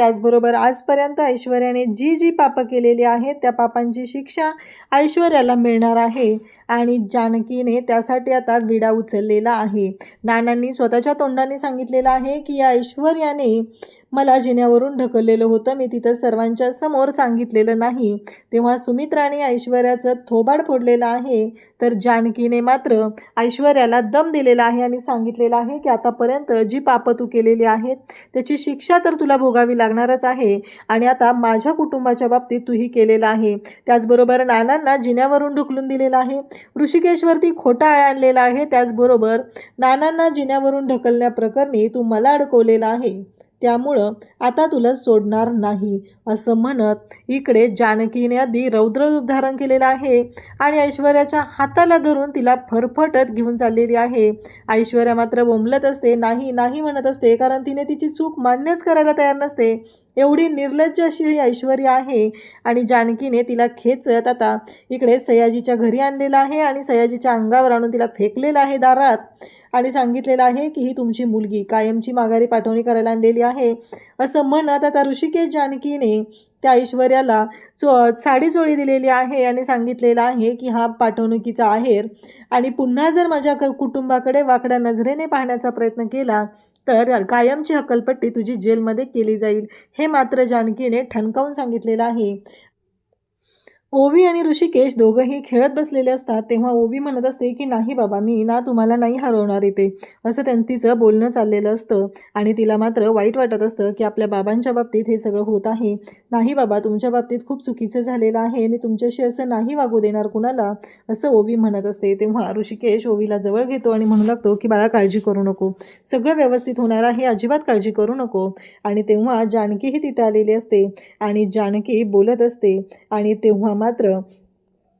त्याचबरोबर आजपर्यंत ऐश्वर्याने जी जी पापं केलेली आहेत त्या पापांची शिक्षा ऐश्वर्याला मिळणार आहे. आणि जानकीने त्यासाठी आता विडा उचललेला आहे. नानांनी स्वतःच्या तोंडाने सांगितलेलं आहे की या ऐश्वर्याने मला जिन्यावरून ढकललेलं होतं मी तिथं सर्वांच्या समोर सांगितलेलं नाही. तेव्हा सुमित्राने ऐश्वर्याचं थोबाड फोडलेलं आहे तर जानकीने मात्र ऐश्वर्याला दम दिलेला आहे आणि सांगितलेलं आहे की आतापर्यंत जी पापं तू केलेली आहेत त्याची शिक्षा तर तुला भोगावी लागणारच आहे. आणि आता माझ्या कुटुंबाच्या बाबतीत तूही केलेलं आहे. त्याचबरोबर नानांना जिन्यावरून ढकलून दिलेलं आहे. ऋषिकेशवरती खोटा आणलेला आहे. त्याचबरोबर नानांना जिन्यावरून ढकलण्याप्रकरणी तू मला अडकवलेला आहे. त्यामुळं आता तुला सोडणार नाही असं म्हणत इकडे जानकीने आधी रौद्र रूप धारण केलेलं आहे आणि ऐश्वर्याच्या हाताला धरून तिला फरफटत घेऊन चाललेली आहे. ऐश्वर्या मात्र बोंबलत असते नाही नाही म्हणत असते कारण तिने तिची चूक मान्यच करायला तयार नसते. एवढी निर्लज्ज अशी ही ऐश्वर्या आहे आणि जानकीने तिला खेचत आता इकडे सयाजीच्या घरी आणलेलं आहे आणि सयाजीच्या अंगावर आणून तिला फेकलेलं आहे दारात. आणि सांगितलेलं आहे की ही तुमची मुलगी कायमची माघारी पाठवणी करायला आणलेली आहे. असं म्हणत आता ऋषिकेश जानकीने त्या ऐश्वर्याला चो साडीचोळी दिलेली आहे आणि सांगितलेलं आहे की हा पाठवणुकीचा आहेर. आणि पुन्हा जर माझ्या क- कुटुंबाकडे वाकड्या नजरेने पाहण्याचा प्रयत्न केला तर कायमची हकलपट्टी तुझी जेलमध्ये केली जाईल हे मात्र जानकीने ठणकावून सांगितलेलं आहे. ओवी आणि ऋषिकेश दोघंही खेळत बसलेले असतात तेव्हा ओवी म्हणत असते की नाही बाबा मी ना तुम्हाला नाही हरवणार इथे. असं त्यां तिचं बोलणं चाललेलं असतं आणि तिला मात्र वाईट वाटत असतं की आपल्या बाबांच्या बाबतीत हे सगळं होत आहे. नाही बाबा तुमच्या बाबतीत खूप चुकीचं झालेलं आहे. मी तुमच्याशी असं नाही वागू देणार कुणाला. असं ओवी म्हणत असते. तेव्हा ऋषिकेश ओवीला जवळ घेतो आणि म्हणू लागतो की बाळा काळजी करू नको. सगळं व्यवस्थित होणार आहे. अजिबात काळजी करू नको. आणि तेव्हा जानकीही तिथे आलेली असते आणि जानकी बोलत असते आणि तेव्हा मात्र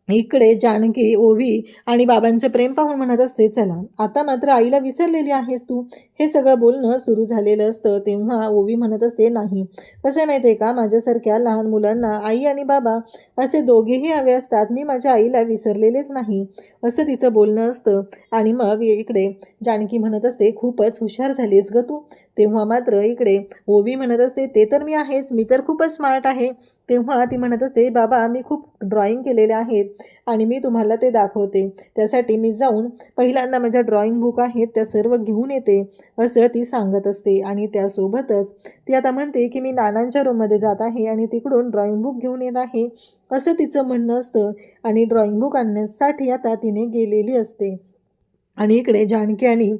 इकडे जानकी ओवी आणि बाबांचं प्रेम पाहून म्हणत असते चला आता मात्र आईला विसरलेली आहेस तू. हे सगळं बोलणं सुरू झालेलं असतं तेव्हा ओवी म्हणत असते नाही. कसं माहिती आहे का माझ्यासारख्या लहान मुलांना आई आणि बाबा असे दोघेही हवे असतात. मी माझ्या आईला विसरलेलेच नाही. असं तिचं बोलणं असतं. आणि मग इकडे जानकी म्हणत असते खूपच हुशार झालीस ग तू. तेव्हा मात्र इकडे ओवी म्हणत असते ते तर मी आहेच मी तर खूपच स्मार्ट आहे. तेव्हा ती म्हणत असते बाबा मी खूप ड्रॉइंग केलेले आहेत आणि मी तुम्हाला ते दाखवते. त्यासाठी मी जाऊन पहिल्यांदा माझ्या ड्रॉइंग बुक आहेत त्या सर्व घेऊन येते असं ती सांगत असते. आणि त्यासोबतच ती आता म्हणते की मी नानांच्या रूममध्ये जात आहे आणि तिकडून ड्रॉइंग बुक घेऊन येत आहे असं तिचं म्हणणं असतं. आणि ड्रॉइंग बुक आणण्यासाठी आता तिने गेलेली असते. आणि इकडे जानकी आणि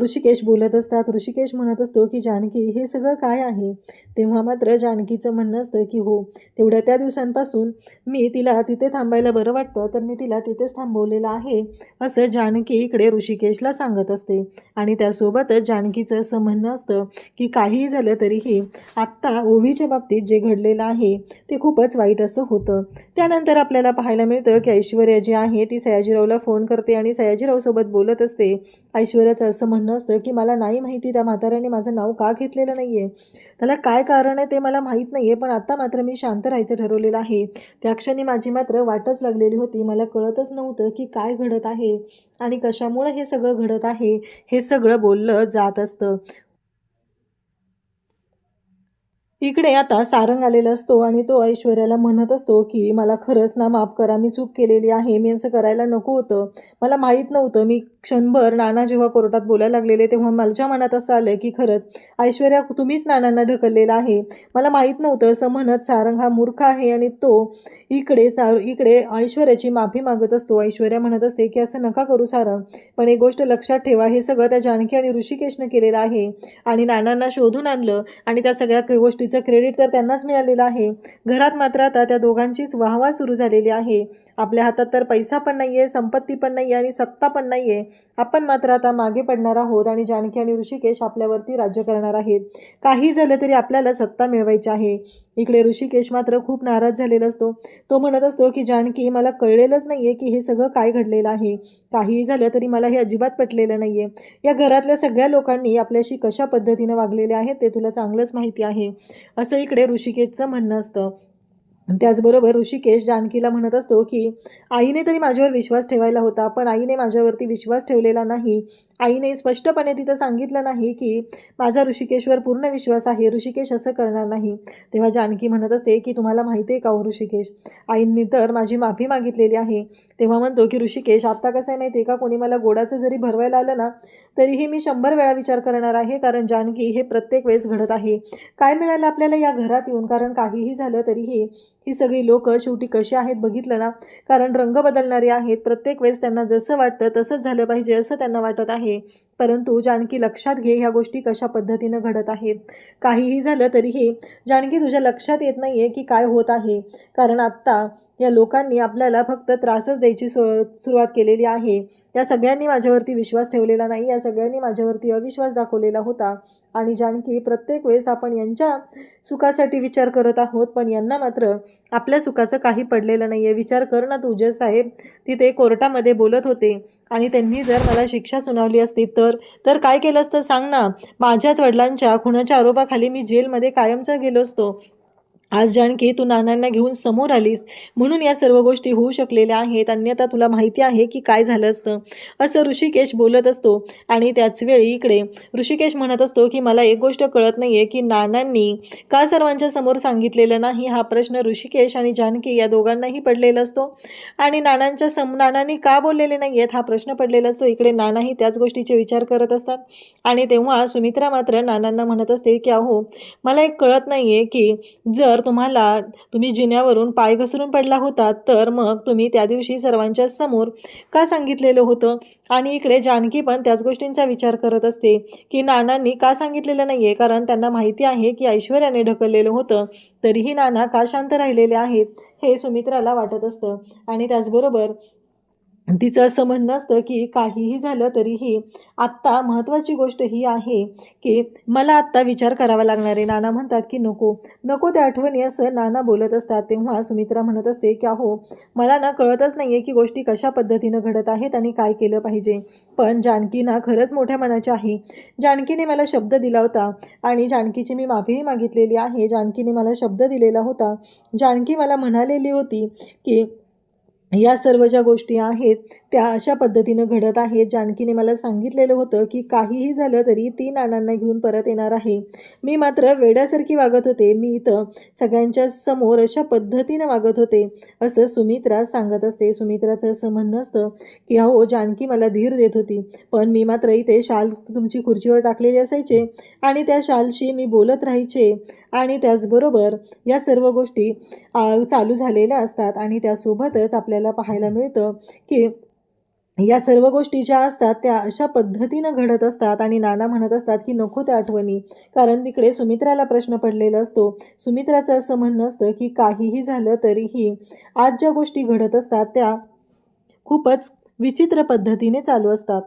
ऋषिकेश बोलत असतात. ऋषिकेश म्हणत असतो की जानकी हे सगळं काय आहे? तेव्हा मात्र जानकीचं म्हणणं असतं की हो तेवढ्या त्या दिवसांपासून मी तिला तिथे थांबायला बरं वाटतं तर मी तिला तिथेच थांबवलेलं आहे असं जानकी इकडे ऋषिकेशला सांगत असते. आणि त्यासोबतच जानकीचं असं म्हणणं असतं की काहीही झालं तरीही आत्ता ओवीच्या बाबतीत जे घडलेलं आहे ते खूपच वाईट असं होतं. त्यानंतर आपल्याला पाहायला मिळतं की ऐश्वर्या जी आहे ती सयाजीरावला फोन करते आणि सयाजीरावसोबत बोलत असते. ऐश्वर्याचं असं म्हणणं असतं की मला नाही माहिती त्या म्हाताऱ्याने माझं नाव का घेतलेलं नाही आहे त्याला काय कारण आहे ते मला माहीत नाही आहे पण आता मात्र मी शांत राहायचं ठरवलेलं आहे. त्या क्षणी माझी मात्र वाटच लागलेली होती. मला कळतच नव्हतं की काय घडत आहे आणि कशामुळे हे सगळं घडत आहे हे सगळं बोललं जात असतं. इकडे आता सारंग आलेला असतो आणि तो ऐश्वर्याला म्हणत असतो की मला खरंच ना माफ करा मी चूक केलेली आहे मी असं करायला नको होतं. मला माहीत नव्हतं मी क्षणभर नाना जेव्हा कोर्टात बोलायला लागलेले तेव्हा माझ्या मनात असं आलं की खरंच ऐश्वर्या तुम्हीच नानांना ढकललेलं आहे. मला माहीत नव्हतं असं म्हणत सारंग हा मूर्ख आहे आणि तो इकडे सार इकडे ऐश्वर्याची माफी मागत असतो. ऐश्वर्या म्हणत असते की असं नका करू सारंग पण एक गोष्ट लक्षात ठेवा हे सगळं त्या जानकी आणि ऋषिकेशनं केलेलं आहे आणि नानांना शोधून आणलं आणि त्या सगळ्या गोष्टीचं क्रेडिट तर त्यांनाच मिळालेलं आहे. घरात मात्र आता त्या दोघांचीच वाहवा सुरू झालेली आहे. आपल्या हातात तर पैसा पण नाही आहे संपत्ती पण नाही आहे आणि सत्ता पण नाही आहे आपण मात्र आता मागे पडणार आहोत आणि जानकी आणि ऋषिकेश आपल्यावरती राज्य करणार आहेत. काही झालं तरी आपल्याला सत्ता मिळवायची आहे. इकडे ऋषिकेश मात्र खूप नाराज झालेला असतो. तो म्हणत असतो की जानकी मला कळलेलंच नाही आहे की हे सगळं काय घडलेलं आहे. काहीही झालं तरी मला हे अजिबात पटलेलं नाही आहे या घरातल्या सगळ्या लोकांनी आपल्याशी कशा पद्धतीनं वागलेले आहेत ते तुला चांगलंच माहिती आहे. असं इकडे ऋषिकेशचं म्हणणं असतं. त्याचबरोबर ऋषिकेश जानकीला म्हणत असतो की आईने तरी माझ्यावर विश्वास ठेवायला होता पण आईने माझ्यावरती विश्वास ठेवलेला नाही. आईने स्पष्टपणे तिथं सांगितलं नाही की माझा ऋषिकेशवर पूर्ण विश्वास आहे ऋषिकेश असं करणार नाही. तेव्हा जानकी म्हणत असते की तुम्हाला माहिती आहे का हो ऋषिकेश? आईंनी तर माझी माफी मागितलेली आहे. तेव्हा म्हणतो की ऋषिकेश आत्ता कसं आहे माहिती आहे का? कोणी मला गोडाचं जरी भरवायला आलं ना तरीही मी शंभर वेळा विचार करणार आहे कारण जानकी हे प्रत्येक वेळेस घडत आहे. काय मिळालं आपल्याला या घरात येऊन? कारण काहीही झालं तरीही ही सगळी लोक शेवटी कशी आहेत बघितलं ना? कारण रंग बदलणारे आहेत प्रत्येक वेळेस त्यांना जसं वाटतं तसंच झालं पाहिजे असं त्यांना वाटत आहे. লাগে परंतु जानकी लक्षात घे ह्या गोष्टी कशा पद्धतीनं घडत आहेत. काहीही झालं तरीही जानकी तुझ्या लक्षात येत नाही आहे की काय होत आहे. कारण आत्ता या लोकांनी आपल्याला फक्त त्रासच द्यायची सु सुरुवात केलेली आहे. या सगळ्यांनी माझ्यावरती विश्वास ठेवलेला नाही. या सगळ्यांनी माझ्यावरती अविश्वास दाखवलेला होता. आणि जानकी प्रत्येक वेळेस आपण यांच्या सुखासाठी विचार करत आहोत. पण यांना मात्र आपल्या सुखाचं काही पडलेलं नाही आहे विचार कर ना तू. साहेब तिथे कोर्टामध्ये बोलत होते. आणि त्यांनी जर मला शिक्षा सुनावली असती तर तर काय केलं असतं सांग ना. माझ्याच वडिलांच्या खुनाच्या आरोपाखाली मी जेलमध्ये कायमचा गेलो असतो. आज जानकी तू नानांना घेऊन समोर आलीस. म्हणून या सर्व गोष्टी होऊ शकलेल्या आहेत. अन्यथा तुला माहिती आहे की काय झालं असतं. असं ऋषिकेश बोलत असतो आणि त्याच वेळी इकडे ऋषिकेश म्हणत असतो की मला एक गोष्ट कळत नाही आहे की नानांनी का सर्वांच्या समोर सांगितलेलं नाही? हा प्रश्न ऋषिकेश आणि जानकी या दोघांनाही पडलेला असतो. आणि नानांच्या सम नानांनी का बोललेले नाही आहेत हा प्रश्न पडलेला असतो. इकडे नानाही त्याच गोष्टीचे विचार करत असतात. आणि तेव्हा सुमित्रा मात्र नानांना म्हणत असते की अहो मला एक कळत नाही आहे की जर तुम्हाला तुम्ही जिन्यावरून पाय घसरून पडला होता तर मग तुम्ही त्या दिवशी सर्वांच्या समोर का सांगितलेलं होतं? आणि इकडे जानकी पण त्याच गोष्टींचा विचार करत असते की नानांनी का सांगितलेलं नाही आहे कारण त्यांना माहिती आहे की ऐश्वर्याने ढकललेलं होतं तरीही नाना का शांत राहिलेले आहेत हे सुमित्राला वाटत असतं. आणि त्याचबरोबर तिचं असं म्हणणं असतं की काहीही झालं तरीही आत्ता महत्त्वाची गोष्ट ही आहे की मला आत्ता विचार करावा लागणार आहे. नाना म्हणतात की नको नको त्या आठवणी. असं नाना बोलत असतात तेव्हा सुमित्रा म्हणत असते की अहो मला ना कळतच नाही आहे की गोष्टी कशा पद्धतीनं घडत आहेत आणि काय केलं पाहिजे. पण जानकी ना खरंच मोठ्या मनाची आहे. जानकीने मला शब्द दिला होता आणि जानकीची मी माफीही मागितलेली आहे. जानकीने मला शब्द दिलेला होता. जानकी मला म्हणालेली होती की या सर्व ज्या गोष्टी आहेत त्या अशा पद्धतीनं घडत आहेत. जानकीने मला सांगितलेलं होतं की काहीही झालं तरी ती नानांना घेऊन परत येणार आहे. मी मात्र वेड्यासारखी वागत होते. मी इथं सगळ्यांच्या समोर अशा पद्धतीनं वागत होते असं सुमित्रा सांगत असते. सुमित्राचं असं म्हणणं असतं की अहो जानकी मला धीर देत होती पण मी मात्र इथे शाल तुमची खुर्चीवर टाकलेली असायचे आणि त्या शालशी मी बोलत राहायचे आणि त्याचबरोबर या सर्व गोष्टी चालू झालेल्या असतात आणि त्यासोबतच आपल्याला पाहायला मिळतं की या सर्व गोष्टी ज्या असतात त्या अशा पद्धतीनं घडत असतात आणि नाना म्हणत असतात की नको त्या आठवणी. कारण तिकडे सुमित्राला प्रश्न पडलेला असतो. सुमित्राचं असं म्हणणं असतं की काहीही झालं तरीही आज ज्या गोष्टी घडत असतात त्या खूपच विचित्र पद्धतीने चालू असतात.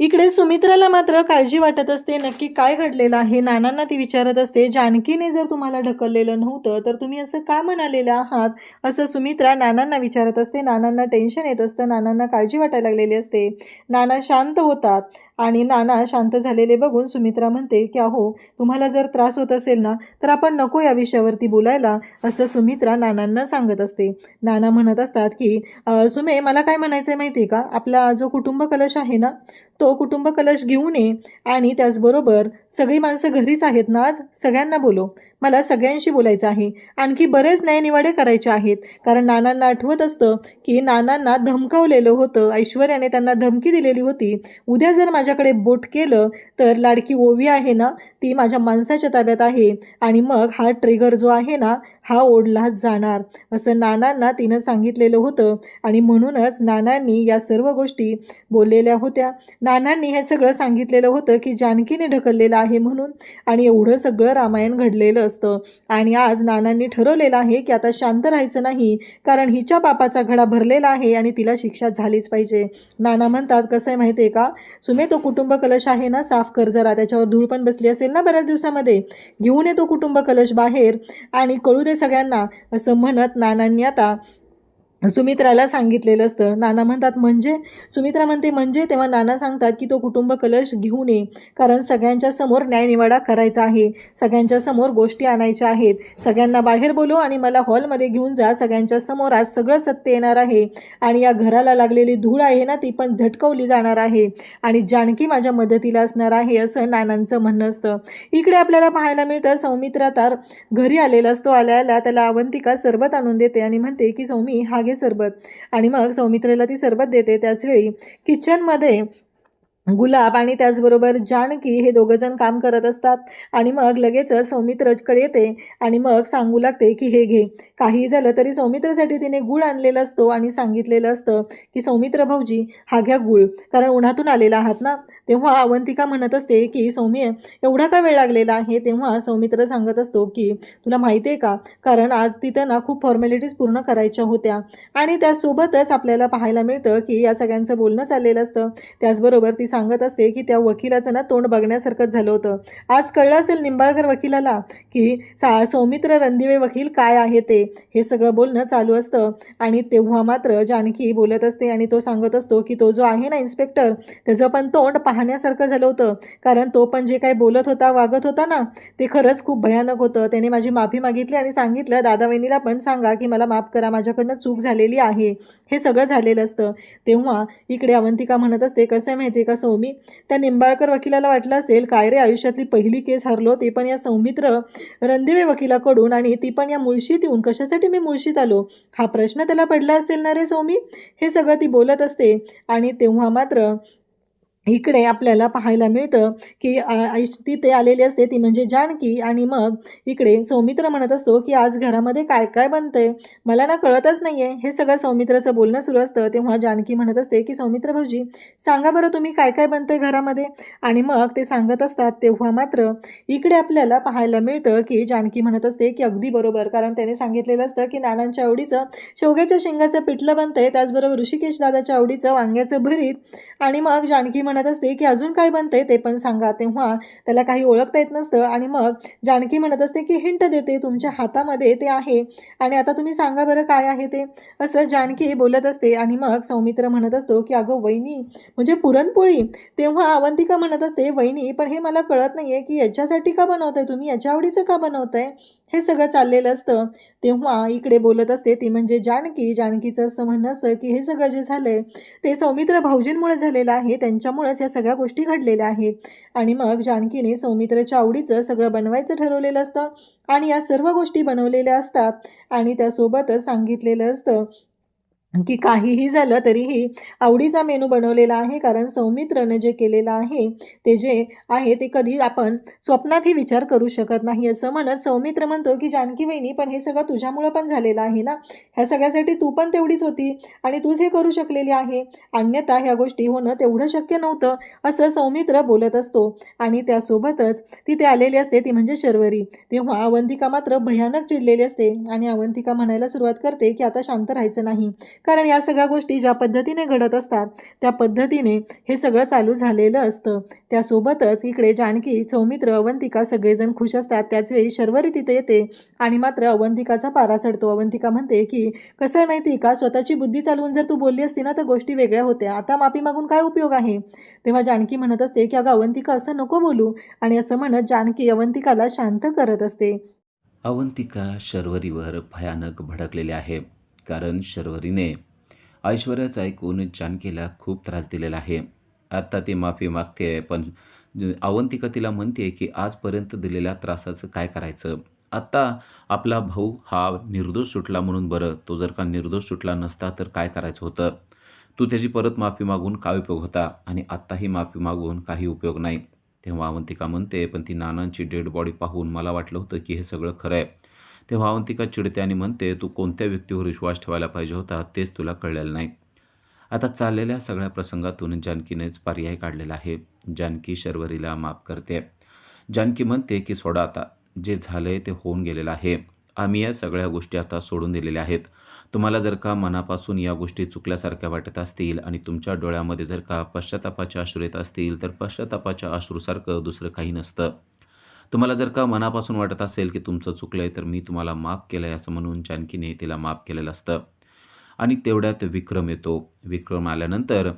इकडे सुमित्राला मात्र काळजी वाटत असते. नक्की काय घडलेलं आहे? नानांना ती विचारत असते जानकीने जर तुम्हाला ढकललेलं नव्हतं तर तुम्ही असं का म्हणालेलं आहात? असं सुमित्रा नानांना विचारत असते. नानांना टेन्शन येत असतं. नानांना काळजी वाटायला लागलेली असते. नाना शांत होतात. आणि नाना शांत झालेले बघून सुमित्रा म्हणते की अहो तुम्हाला जर त्रास होत असेल ना तर आपण नको या विषयावरती बोलायला असं सुमित्रा नानांना सांगत असते. नाना म्हणत असतात की सुमे मला काय म्हणायचं आहे माहिती आहे का? आपला जो कुटुंब कलश आहे ना तो कुटुंब कलश घेऊन ये आणि त्याचबरोबर सगळी माणसं घरीच आहेत ना आज? सगळ्यांना बोलो. मला सगळ्यांशी बोलायचं आहे. आणखी बरेच न्यायनिवाडे करायचे आहेत. कारण नानांना आठवत असतं की नानांना धमकावलेलं होतं ऐश्वर्याने त्यांना धमकी दिलेली होती. उद्या जर माझ्या माझ्याकडे बोट केलं तर लाडकी ओवी आहे ना ती माझ्या माणसाच्या ताब्यात आहे आणि मग हा ट्रिगर जो आहे ना हा ओढला जाणार. असं नानांना तिनं सांगितलेलं होतं आणि म्हणूनच नानांनी या सर्व गोष्टी बोललेल्या होत्या. नानांनी हे सगळं सांगितलेलं होतं की जानकीने ढकललेलं आहे म्हणून आणि एवढं सगळं रामायण घडलेलं असतं. आणि आज नानांनी ठरवलेलं आहे की आता शांत राहायचं नाही कारण हिच्या बापाचा घडा भरलेला आहे आणि तिला शिक्षा झालीच पाहिजे. नाना म्हणतात कसं आहे माहिती आहे का? सुमे तो कुटुंब कलश आहे ना साफ कर जरा त्याच्यावर धूळ पण बसली असेल ना बऱ्याच दिवसामध्ये. घेऊन येतो कुटुंब कलश बाहेर आणि कळू दे सगळ्यांना असं म्हणत नानांनी आता सुमित्राला सांगितलेलं असतं. नाना म्हणतात म्हणजे? सुमित्रा म्हणते म्हणजे? तेव्हा नाना सांगतात की तो कुटुंब कलश घेऊन ये कारण सगळ्यांच्या समोर न्यायनिवाडा करायचा आहे. सगळ्यांच्या समोर गोष्टी आणायच्या आहेत. सगळ्यांना बाहेर बोलू आणि मला हॉलमध्ये घेऊन जा. सगळ्यांच्या समोर आज सगळं सत्य येणार आहे. आणि या घराला लागलेली धूळ आहे ना ती पण झटकवली जाणार आहे. आणि जानकी माझ्या मदतीला असणार आहे असं नानांचं म्हणणं असतं. इकडे आपल्याला पाहायला मिळतं सौमित्रा तर घरी आलेला असतो. आल्याला त्याला अवंतिका सरबत आणून देते आणि म्हणते की सौमी हा आहे सरबत. आणि मग सौमित्रेला ती सरबत देते. त्याचवेळी किचनमध्ये गुलाब आणि त्याचबरोबर जानकी हे दोघंजण काम करत असतात. आणि मग लगेचच सौमित्रकडे येते आणि मग सांगू लागते की हे घे. काही झालं तरी सौमित्रसाठी तिने गुळ आणलेला असतो आणि सांगितलेलं असतं की सौमित्र भाऊजी हा घ्या गुळ. कारण उन्हातून आलेला आहात ना? तेव्हा अवंतिका म्हणत असते की सौम्य एवढा का वेळ लागलेला? आहे तेव्हा सौमित्र सांगत असतो की तुला माहिती आहे का? कारण आज तिथं ना खूप फॉर्मॅलिटीज पूर्ण करायच्या होत्या. आणि त्यासोबतच आपल्याला पाहायला मिळतं की या सगळ्यांचं बोलणं चाललेलं असतं. त्याचबरोबर ती सांगत असते की त्या वकिलाचं ना तोंड बघण्यासारखंच झालं होतं. आज कळलं असेल निंबाळकर वकिलाला की सा सौमित्र रणदिवे वकील काय आहे ते? हे सगळं बोलणं चालू असतं आणि तेव्हा मात्र जानकी बोलत असते आणि तो सांगत असतो की तो जो आहे ना इन्स्पेक्टर त्याचं पण तोंड पाहण्यासारखं झालं होतं. कारण तो पण जे काही बोलत होता वागत होता ना ते खरंच खूप भयानक होतं. त्याने माझी माफी मागितली आणि सांगितलं दादा वहिनीला पण सांगा की मला माफ करा माझ्याकडनं चूक झालेली आहे. हे सगळं झालेलं असतं. तेव्हा इकडे अवंतिका म्हणत असते कसं आहे माहिती का सौमी त्या निंबाळकर वकिलाला वाटलं असेल काय रे आयुष्यातली पहिली केस हरलो ते पण या सौमित्र रणदिवे वकिलाकडून आणि ती पण या मुळशीत येऊन कशासाठी मी मुळशीत आलो? हा प्रश्न त्याला पडला असेल ना रे सौमी? हे सगळं ती बोलत असते आणि तेव्हा मात्र इकडे आपल्याला पाहायला मिळतं की आईश तिथे आलेली असते ती म्हणजे जानकी आणि मग इकडे सौमित्र म्हणत असतो की आज घरामध्ये काय काय बनतंय? मला ना कळतच नाही आहे हे सगळं सौमित्राचं बोलणं सुरू असतं तेव्हा जानकी म्हणत असते की सौमित्र भाऊजी सांगा बरं तुम्ही काय काय बनतंय घरामध्ये? आणि मग ते सांगत असतात तेव्हा मात्र इकडे आपल्याला पाहायला मिळतं की जानकी म्हणत असते की अगदी बरोबर. कारण त्याने सांगितलेलं असतं की नानांच्या आवडीचं शेवग्याच्या शेंगाचं पिठलं बनतंय त्याचबरोबर ऋषिकेश दादाच्या आवडीचं वांग्याचं भरीत आणि मग जानकी म्हणत असते की अजून काय बनतंय ते पण सांगा. तेव्हा त्याला काही ओळखता येत नसतं आणि मग जानकी म्हणत असते की हिंट देते तुमच्या हातामध्ये ते आहे आणि आता तुम्ही सांगा बरं काय आहे ते. असं जानकी बोलत असते आणि मग सौमित्र म्हणत असतो की अगं वहिनी म्हणजे पुरणपोळी? तेव्हा अवंतिका म्हणत असते वहिनी पण हे मला कळत नाही आहे की याच्यासाठी का बनवताय तुम्ही? याच्या आवडीचं का बनवताय? हे सगळं चाललेलं असतं. तेव्हा इकडे बोलत असते ती म्हणजे जानकी. जानकीचं असं म्हणणं असतं की हे सगळं जे झालंय ते सौमित्र भाऊजींमुळे झालेलं आहे. त्यांच्यामुळेच या सगळ्या गोष्टी घडलेल्या आहेत. आणि मग जानकीने सौमित्रच्या आवडीचं सगळं बनवायचं ठरवलेलं असतं आणि या सर्व गोष्टी बनवलेल्या असतात आणि त्यासोबतच सांगितलेलं असतं की काहीही झालं तरीही आवडीचा मेनू बनवलेला आहे. कारण सौमित्रनं जे केलेलं आहे ते जे आहे ते कधी आपण स्वप्नातही विचार करू शकत नाही. असं म्हणत सौमित्र म्हणतो की जानकी वहिनी पण हे सगळं तुझ्यामुळं पण झालेलं आहे ना? ह्या सगळ्यासाठी तू पण तेवढीच होती आणि तूच हे करू शकलेली आहे. अन्यथा ह्या गोष्टी होणं तेवढं शक्य नव्हतं असं सौमित्र बोलत असतो. आणि त्यासोबतच तिथे आलेली असते ती म्हणजे शर्वरी. तेव्हा अवंतिका मात्र भयानक चिडलेली असते आणि अवंतिका म्हणायला सुरुवात करते की आता शांत राहायचं नाही. कारण या सगळ्या गोष्टी ज्या पद्धतीने घडत असतात त्या पद्धतीने हे सगळं चालू झालेलं असतं. त्यासोबतच इकडे जानकी सौमित्र अवंतिका सगळेजण खुश असतात. त्याचवेळी शर्वरी तिथे येते आणि मात्र अवंतिकाचा पारा चढतो. अवंतिका म्हणते की कसं आहे माहिती का? स्वतःची बुद्धी चालवून जर तू बोलली असती ना तर गोष्टी वेगळ्या होत्या. आता माफी मागून काय उपयोग आहे? तेव्हा जानकी म्हणत असते की अगं अवंतिका असं नको बोलू. आणि असं म्हणत जानकी अवंतिकाला शांत करत असते. अवंतिका शर्वरीवर भयानक भडकलेली आहे. कारण शर्वरीने. ऐश्वर्याचं ऐकून जानकीला खूप त्रास दिलेला आहे. आत्ता ती माफी मागते पण अवंतिका तिला म्हणते की आजपर्यंत दिलेल्या त्रासाचं काय करायचं? आत्ता आपला भाऊ हा निर्दोष सुटला म्हणून बरं तो जर का निर्दोष सुटला नसता तर काय करायचं होतं? तू त्याची परत माफी मागून काय उपयोग होता? आणि आत्ताही माफी मागून काही उपयोग नाही. तेव्हा अवंतिका म्हणते पण ती नानांची डेड बॉडी पाहून मला वाटलं होतं की हे सगळं खरं आहे. तेव्हा अवंतिका चिडते आणि म्हणते तू कोणत्या व्यक्तीवर विश्वास ठेवायला पाहिजे होता तेच तुला कळलेलं नाही. आता चाललेल्या सगळ्या प्रसंगातून जानकीनेच पर्याय काढलेला आहे. जानकी शर्वरीला माफ करते. जानकी म्हणते की सोडा आता. जे झालंय ते होऊन गेलेलं आहे. आम्ही या सगळ्या गोष्टी आता सोडून दिलेल्या आहेत. तुम्हाला जर का मनापासून या गोष्टी चुकल्यासारख्या वाटत असतील आणि तुमच्या डोळ्यामध्ये जर का पश्चातापाच्या अश्रू येत असतील तर पश्चातापाच्या अश्रूसारखं दुसरं काही नसतं. तुम्हाला जर का मनापासून वाटत असेल की तुमचं चुकलं आहे तर मी तुम्हाला माफ केलं आहे असं म्हणून जानकीने तिला माफ केलेलं असतं. आणि तेवढ्यात विक्रम येतो. विक्रम आल्यानंतर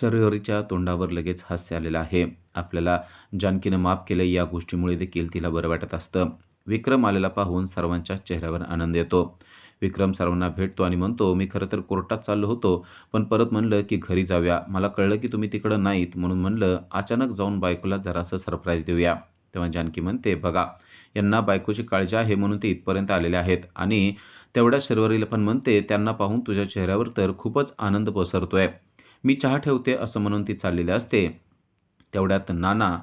शर्वरीच्या तोंडावर लगेच हास्य आलेलं आहे. आपल्याला जानकीनं माफ केलं या गोष्टीमुळे देखील तिला बरं वाटत असतं. विक्रम आलेला पाहून सर्वांच्या चेहऱ्यावर आनंद येतो. विक्रम सर्वांना भेटतो आणि म्हणतो मी खरं तर कोर्टात चाललो होतो पण परत म्हणलं की घरी जाऊया. मला कळलं की तुम्ही तिकडं नाहीत म्हणून म्हणलं अचानक जाऊन बायकोला जरासं सरप्राईज देऊया. तेव्हा जानकी म्हणते बघा यांना बायकोची काळजी आहे म्हणून ते इथपर्यंत आलेले आहेत आणि तेवढ्या शर्वरीला पण म्हणते त्यांना पाहून तुझ्या चेहऱ्यावर तर खूपच आनंद पसरतोय. मी चहा ठेवते असं म्हणून ती चाललेली असते. तेवढ्यात नाना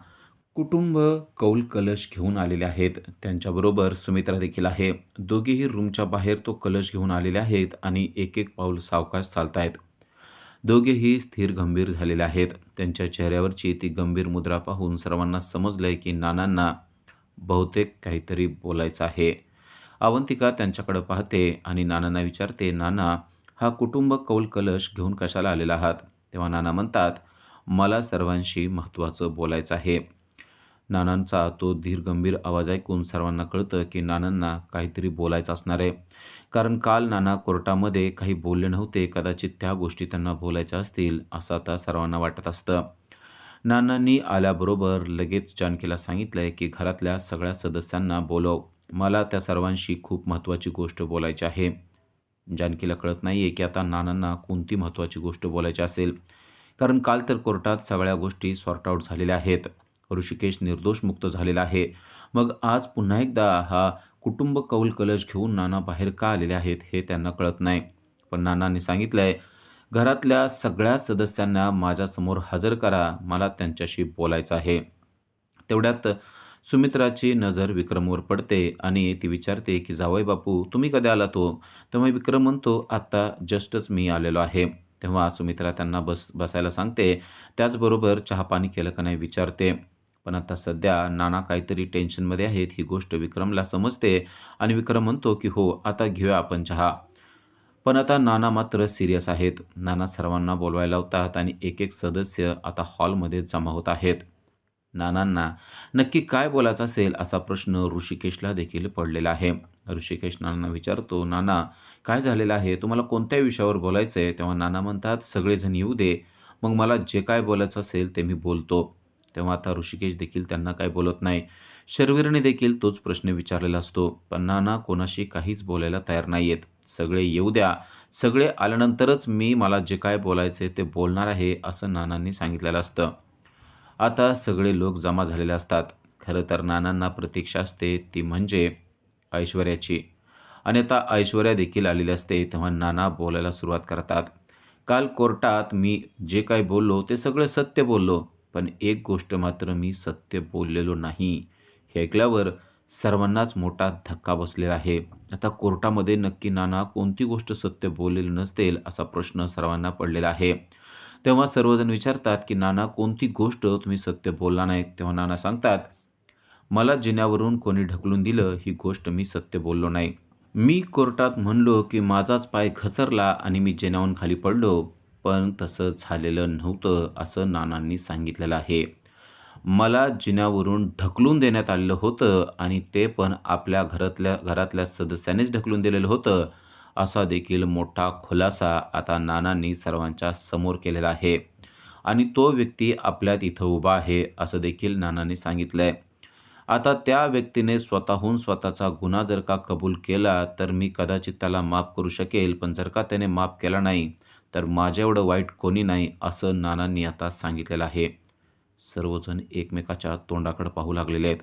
कुटुंब कौल कलश घेऊन आलेले आहेत. त्यांच्याबरोबर सुमित्रा देखील आहे. दोघेही रूमच्या बाहेर तो कलश घेऊन आलेले आहेत आणि एक एक पाऊल सावकाश चालत आहेत दोघेही स्थिर गंभीर झालेले आहेत. त्यांच्या चेहऱ्यावरची ती गंभीर मुद्रा पाहून सर्वांना समजलंय की नानांना बहुतेक काहीतरी बोलायचं आहे. अवंतिका त्यांच्याकडे पाहते आणि नानांना विचारते नाना हा कुटुंब कौल कलश घेऊन कशाला आलेला आहात? तेव्हा नाना म्हणतात मला सर्वांशी महत्त्वाचं बोलायचं आहे. नानांचा तो धीर गंभीर आवाज ऐकून सर्वांना कळतं की नानांना काहीतरी बोलायचं असणार आहे. कारण काल नाना कोर्टामध्ये काही बोलले नव्हते कदाचित त्या गोष्टी त्यांना बोलायच्या असतील असं आता सर्वांना वाटत असतं. नानांनी आल्याबरोबर लगेच जानकीला सांगितलं आहे की घरातल्या सगळ्या सदस्यांना बोलव. मला त्या सर्वांशी खूप महत्त्वाची गोष्ट बोलायची आहे. जानकीला कळत नाही आहे की आता नानांना कोणती महत्त्वाची गोष्ट बोलायची असेल. कारण काल तर कोर्टात सगळ्या गोष्टी सॉर्ट आऊट झालेल्या आहेत. ऋषिकेश निर्दोष मुक्त झालेला आहे. मग आज पुन्हा एकदा हा कुटुंब कौल कलश घेऊन नाना बाहेर का आलेले आहेत हे त्यांना कळत नाही. पण नानांनी सांगितलं आहे घरातल्या सगळ्या सदस्यांना माझ्यासमोर हजर करा मला त्यांच्याशी बोलायचं आहे. तेवढ्यात सुमित्राची नजर विक्रमवर पडते आणि ती विचारते की जावई बापू तुम्ही कधी आला तो? तेव्हा विक्रम म्हणतो आत्ता जस्टच मी आलेलो आहे. तेव्हा सुमित्रा त्यांना बस बसायला सांगते त्याचबरोबर चहापाणी केलं का नाही? विचारते. पण आता सध्या नाना काहीतरी टेन्शनमध्ये आहेत ही गोष्ट विक्रमला समजते आणि विक्रम म्हणतो की हो आता घेऊया आपण चहा. पण आता नाना मात्र सिरियस आहेत. नाना सर्वांना बोलवायला होतात आणि एक एक सदस्य आता हॉलमध्ये जमा होत आहेत. नानांना नक्की काय बोलायचं असेल असा प्रश्न ऋषिकेशला देखील पडलेला आहे. ऋषिकेश नानांना विचारतो नाना काय झालेलं आहे? तुम्हाला कोणत्या विषयावर बोलायचं आहे तेव्हा नाना म्हणतात सगळेजण येऊ दे. मग मला जे काय बोलायचं असेल ते मी बोलतो. तेव्हा आता ऋषिकेश देखील त्यांना काय बोलत नाही. शर्वीरने देखील तोच प्रश्न विचारलेला असतो. पण नाना कोणाशी काहीच बोलायला तयार नाही आहेत सगळे येऊ द्या. सगळे आल्यानंतरच मी मला जे काय बोलायचे ते बोलणार आहे असं नानांनी सांगितलेलं असतं. आता सगळे लोक जमा झालेले असतात. खरं तर नानांना प्रतीक्षा असते ती म्हणजे ऐश्वर्याची. आणि आता ऐश्वर्या देखील आलेली असते तेव्हा नाना बोलायला सुरुवात करतात. काल कोर्टात मी जे काय बोललो ते सगळं सत्य बोललो. पण एक गोष्ट मात्र मी सत्य बोललेलो नाही. हे ऐकल्यावर सर्वांनाच मोठा धक्का बसलेला आहे. आता कोर्टामध्ये नक्की नाना कोणती गोष्ट सत्य बोललेली नसतील असा प्रश्न सर्वांना पडलेला आहे. तेव्हा सर्वजण विचारतात की नाना कोणती गोष्ट तुम्ही सत्य बोलला नाही? तेव्हा नाना सांगतात मला जिन्यावरून कोणी ढकलून दिलं ही गोष्ट मी सत्य बोललो नाही. मी कोर्टात म्हणलो की माझाच पाय घसरला आणि मी जिन्यावरून खाली पडलो. पण तसं झालेलं नव्हतं असं नानांनी सांगितलेलं आहे. मला जिन्यावरून ढकलून देण्यात आलेलं होतं आणि ते पण आपल्या घरातल्या घरातल्या सदस्यांनीच ढकलून दिलेलं होतं असा देखील मोठा खुलासा आता नानांनी सर्वांच्या समोर केलेला आहे. आणि तो व्यक्ती आपल्यात इथं उभा आहे असं देखील नानांनी सांगितलं आहे आता त्या व्यक्तीने स्वतःहून स्वतःचा गुन्हा जर का कबूल केला तर मी कदाचित त्याला माफ करू शकेल पण जर का त्याने माफ केला नाही तर माझ्या एवढं वाईट कोणी नाही असं नानांनी आता सांगितलेलं आहे. सर्वजण एकमेकाच्या तोंडाकडे पाहू लागलेले आहेत.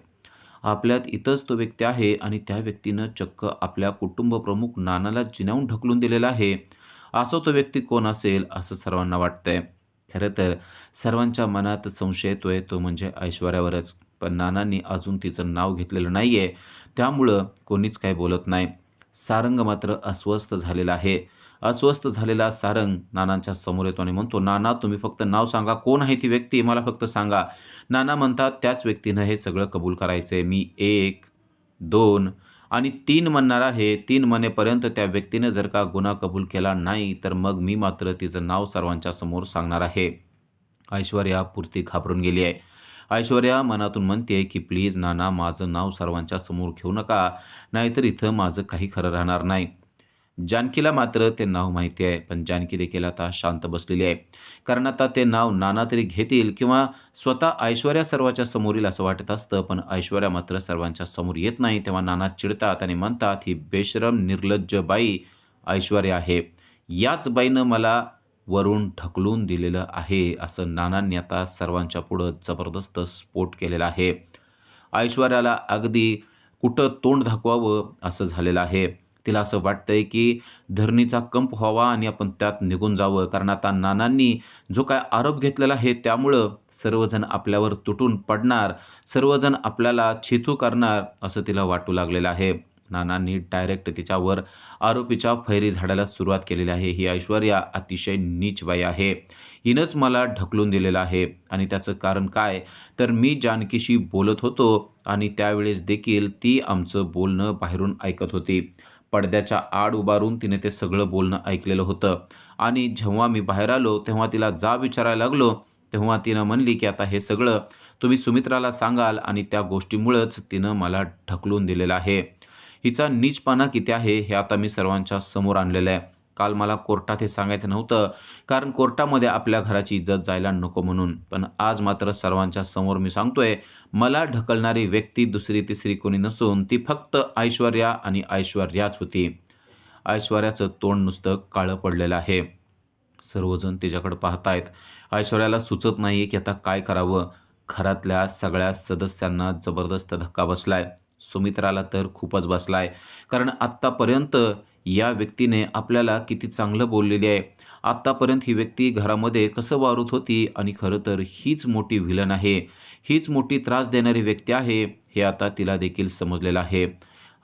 आपल्यात इथंच तो व्यक्ती आहे आणि त्या व्यक्तीनं चक्क आपल्या कुटुंबप्रमुख नानाला जिनावून ढकलून दिलेला आहे. असं तो व्यक्ती कोण असेल असं सर्वांना वाटतंय. खरं तर सर्वांच्या मनात संशय येतोय तो म्हणजे ऐश्वर्यावरच. पण नानांनी अजून तिचं नाव घेतलेलं नाही आहे त्यामुळं कोणीच काही बोलत नाही. सारंग मात्र अस्वस्थ झालेला आहे. अस्वस्थ झालेला सारंग नानांच्या समोर येतो आणि म्हणतो नाना तुम्ही फक्त नाव सांगा. कोण आहे ती व्यक्ती? मला फक्त सांगा. नाना म्हणतात त्याच व्यक्तीनं हे सगळं कबूल करायचं आहे मी एक दोन आणि तीन म्हणणार आहे. तीन म्हणेपर्यंत त्या व्यक्तीनं जर का गुन्हा कबूल केला नाही तर मग मी मात्र तिचं नाव सर्वांच्या समोर सांगणार आहे. ऐश्वर्या पुरती घाबरून गेली आहे. ऐश्वर्या मनातून म्हणते की प्लीज नाना माझं नाव सर्वांच्या समोर घेऊ नका. नाहीतर इथं माझं काही खरं राहणार नाही. जानकीला मात्र ते नाव माहिती आहे पण जानकी देखील आता शांत बसलेली आहे. कारण आता ते नाव नाना तरी घेतील किंवा स्वतः ऐश्वर्या सर्वाच्या समोर येईल असं वाटत असतं पण ऐश्वर्या मात्र सर्वांच्या समोर येत नाही. तेव्हा नाना चिडतात आणि म्हणतात ही बेशरम निर्लज्ज बाई ऐश्वर्या आहे. याच बाईनं मला वरून ढकलून दिलेलं आहे असं नानांनी आता सर्वांच्या पुढं जबरदस्त स्फोट केलेला आहे. ऐश्वर्याला अगदी कुठं तोंड दाखवावं असं झालेलं आहे. तिला असं वाटतंय की धरणीचा कंप व्हावा आणि आपण त्यात निघून जावं. कारण आता नानांनी जो काय आरोप घेतलेला आहे त्यामुळं सर्वजण आपल्यावर तुटून पडणार सर्वजण आपल्याला छितू करणार असं तिला वाटू लागलेलं आहे. नानांनी डायरेक्ट तिच्यावर आरोपीच्या फैरी झाडायला सुरुवात केलेली आहे. ही ऐश्वर्या अतिशय नीच बाई आहे. हिनंच मला ढकलून दिलेलं आहे. आणि त्याचं कारण काय? तर मी जानकीशी बोलत होतो आणि त्यावेळेस देखील ती आमचं बोलणं बाहेरून ऐकत होती. पडद्याच्या आड उभारून तिने ते सगळं बोलणं ऐकलेलं होतं. आणि जेव्हा मी बाहेर आलो तेव्हा तिला जा विचारायला लागलो तेव्हा तिनं म्हणली की आता हे सगळं तुम्ही सुमित्राला सांगाल आणि त्या गोष्टीमुळंच तिनं मला ढकलून दिलेलं आहे. हिचा नीचपणा किती आहे हे आता मी सर्वांच्या समोर आणलेलं आहे. काल मला कोर्टात हे सांगायचं नव्हतं कारण कोर्टामध्ये आपल्या घराची इज्जत जायला नको म्हणून. पण आज मात्र सर्वांच्या समोर मी सांगतोय मला ढकलणारी व्यक्ती दुसरी तिसरी कोणी नसून ती फक्त ऐश्वर्या आणि ऐश्वर्याच होती. ऐश्वर्याचं तोंड नुसतं काळं पडलेलं आहे. सर्वजण तिच्याकडे पाहतायत. ऐश्वर्याला सुचत नाही की आता काय करावं. घरातल्या सगळ्या सदस्यांना जबरदस्त धक्का बसलाय. सुमित्राला तर खूपच बसलाय. कारण आत्तापर्यंत या व्यक्तीने आपल्याला किती चांगलं बोललेली आहे. आत्तापर्यंत ही व्यक्ती घरामध्ये कसं वारूत होती आणि खरं तर हीच मोठी व्हिलन आहे. हीच मोठी त्रास देणारी व्यक्ती आहे हे आता तिला देखील समजलेलं आहे.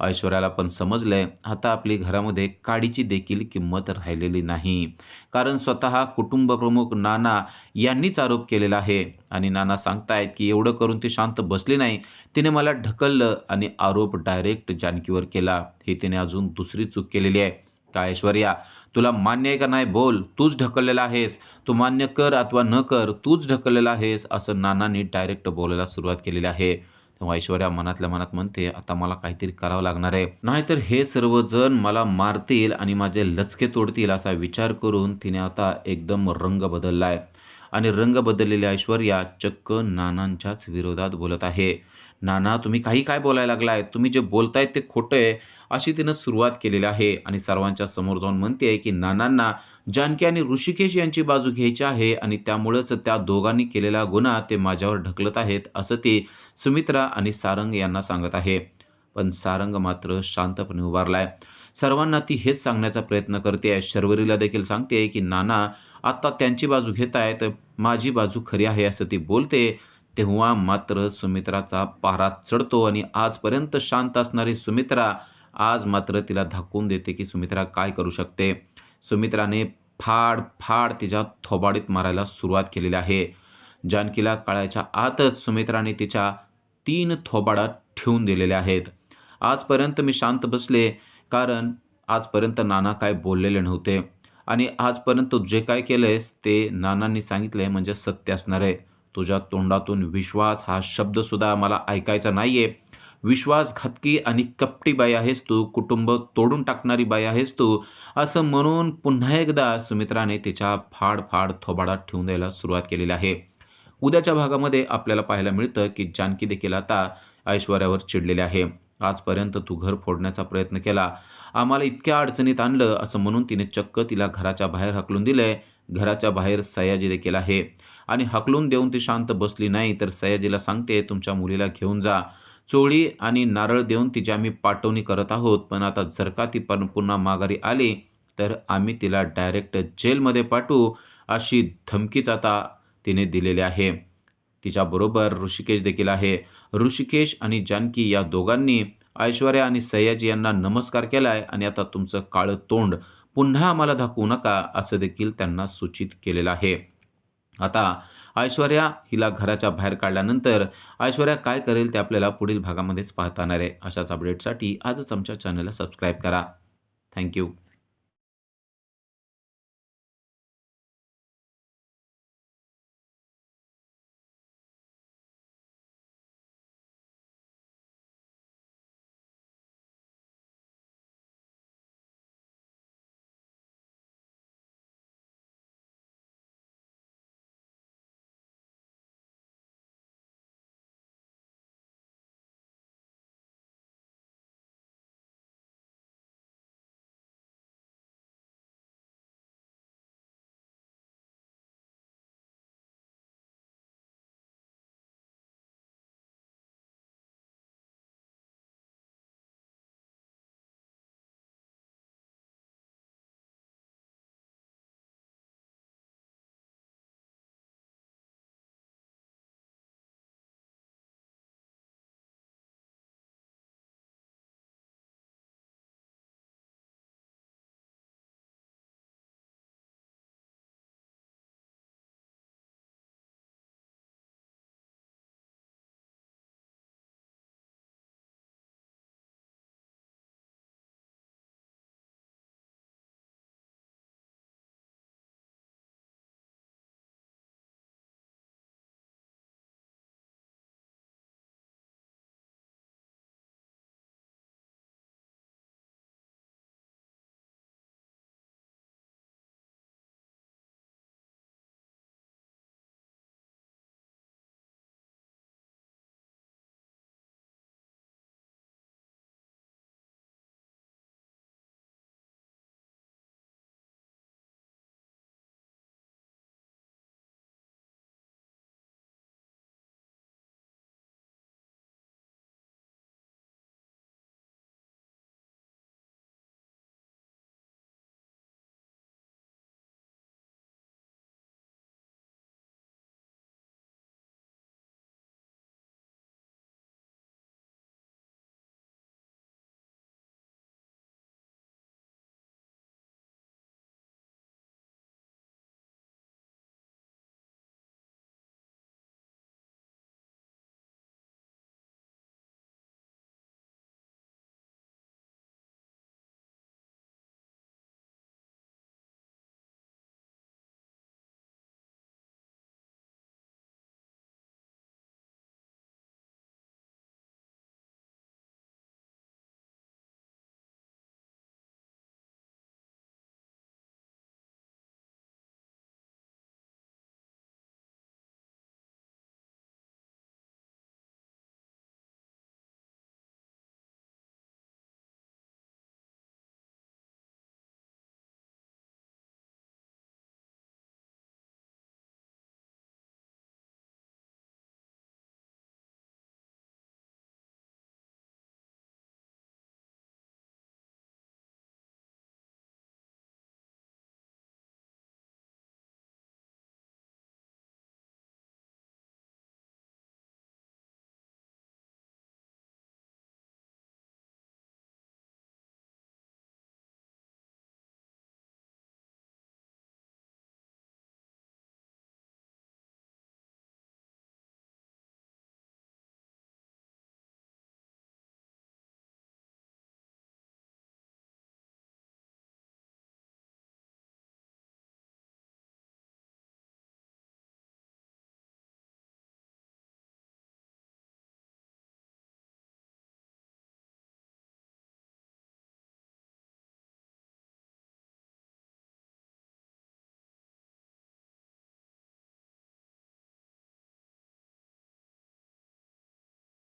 ऐश्वर्याला पण समजलं आहे आता आपली घरामध्ये काडीची देखील किंमत राहिलेली नाही. कारण स्वतः कुटुंब प्रमुख नाना यांनीच आरोप केलेला आहे. आणि नाना सांगतायत की एवढं करून ती शांत बसली नाही. तिने मला ढकललं आणि आरोप डायरेक्ट जानकीवर केला. हे तिने अजून दुसरी चूक केलेली आहे. का ऐश्वर्या तुला मान्य आहे का नाही? बोल तूच ढकललेला आहेस. तू मान्य कर अथवा न कर तूच ढकललेला आहेस असं नानांनी डायरेक्ट बोलायला सुरुवात केलेली आहे. तेव्हा ऐश्वर्या मनातल्या मनात म्हणते आता मला काहीतरी करावं लागणार आहे. नाहीतर हे सर्वजण मला मारतील आणि माझे लचके तोडतील असा विचार करून तिने आता एकदम रंग बदलला आहे आणि रंग बदललेली ऐश्वर्या चक्क नानांच्याच विरोधात बोलत आहे. नाना तुम्ही काही काय बोलायला लागलाय? तुम्ही जे बोलतायत ते खोटं आहे. अशी तिनं सुरुवात केलेली आहे आणि सर्वांच्या समोर जाऊन म्हणते आहे की नानांना जानकी आणि ऋषिकेश यांची बाजू घ्यायची आहे आणि त्यामुळंच त्या दोघांनी केलेला गुन्हा ते माझ्यावर ढकलत आहेत असं ती सुमित्रा आणि सारंग यांना सांगत आहे. पण सारंग मात्र शांतपणे उभारलाय. सर्वांना ती हेच सांगण्याचा प्रयत्न करते. आहे शर्वरीला देखील सांगते आहे की नाना आत्ता त्यांची बाजू घेत आहेत माझी बाजू खरी आहे असं ती बोलते. तेव्हा मात्र सुमित्राचा पारा चढतो आणि आजपर्यंत शांत असणारी सुमित्रा आज मात्र तिला धाकून देते की सुमित्रा काय करू शकते. सुमित्राने फाड फाड तिच्या थोबाडीत मारायला सुरुवात केलेली आहे. जानकीला काळायच्या आतच सुमित्राने तिच्या तीन थोबाडा ठेवून दिलेल्या आहेत. आजपर्यंत मी शांत बसले कारण आजपर्यंत नाना काय बोललेले नव्हते. आणि आजपर्यंत जे काय केलं आहेस ते नानांनी सांगितलं आहे म्हणजे सत्य असणार आहे. तुझ्या तोंडातून विश्वास हा शब्दसुद्धा मला ऐकायचा नाही आहे विश्वासघातकी आणि कपटी बाई आहेस तू कुटुंब तोडून टाकणारी बाई आहेस तू असं म्हणून पुन्हा एकदा सुमित्राने तिच्या फाड फाड थोबाडात ठेवून द्यायला सुरुवात केलेली आहे. उद्याच्या भागामध्ये आपल्याला पाहायला मिळतं की जानकी देखील आता ऐश्वर्यावर चिडलेले आहे. आजपर्यंत तू घर फोडण्याचा प्रयत्न केला. आम्हाला इतक्या अडचणीत आणलं असं म्हणून तिने चक्क तिला घराच्या बाहेर हकलून दिलंय. घराच्या बाहेर सयाजी देखील आहे. आणि हकलून देऊन ती शांत बसली नाही तर सयाजीला सांगते तुमच्या मुलीला घेऊन जा. चोळी आणि नारळ देऊन तिची आम्ही पाठवणी करत आहोत. पण आता जर का ती पण पुन्हा माघारी आली तर आम्ही तिला डायरेक्ट जेलमध्ये पाठवू अशी धमकीच आता तिने दिलेली आहे. तिच्याबरोबर ऋषिकेश देखील आहे. ऋषिकेश आणि जानकी या दोघांनी ऐश्वर्या आणि सयाजी यांना नमस्कार केला आहे आणि आता तुमचं काळं तोंड पुन्हा आम्हाला दाखवू नका असं देखील त्यांना सूचित केलेलं आहे. आता ऐश्वर्या हिला घराच्या बाहेर काढल्यानंतर ऐश्वर्या काय करेल ते आपल्याला पुढील भागामध्येच पाहता येणार आहे. अशाच अपडेटसाठी आजच आमच्या चॅनलला सबस्क्राईब करा. थँक्यू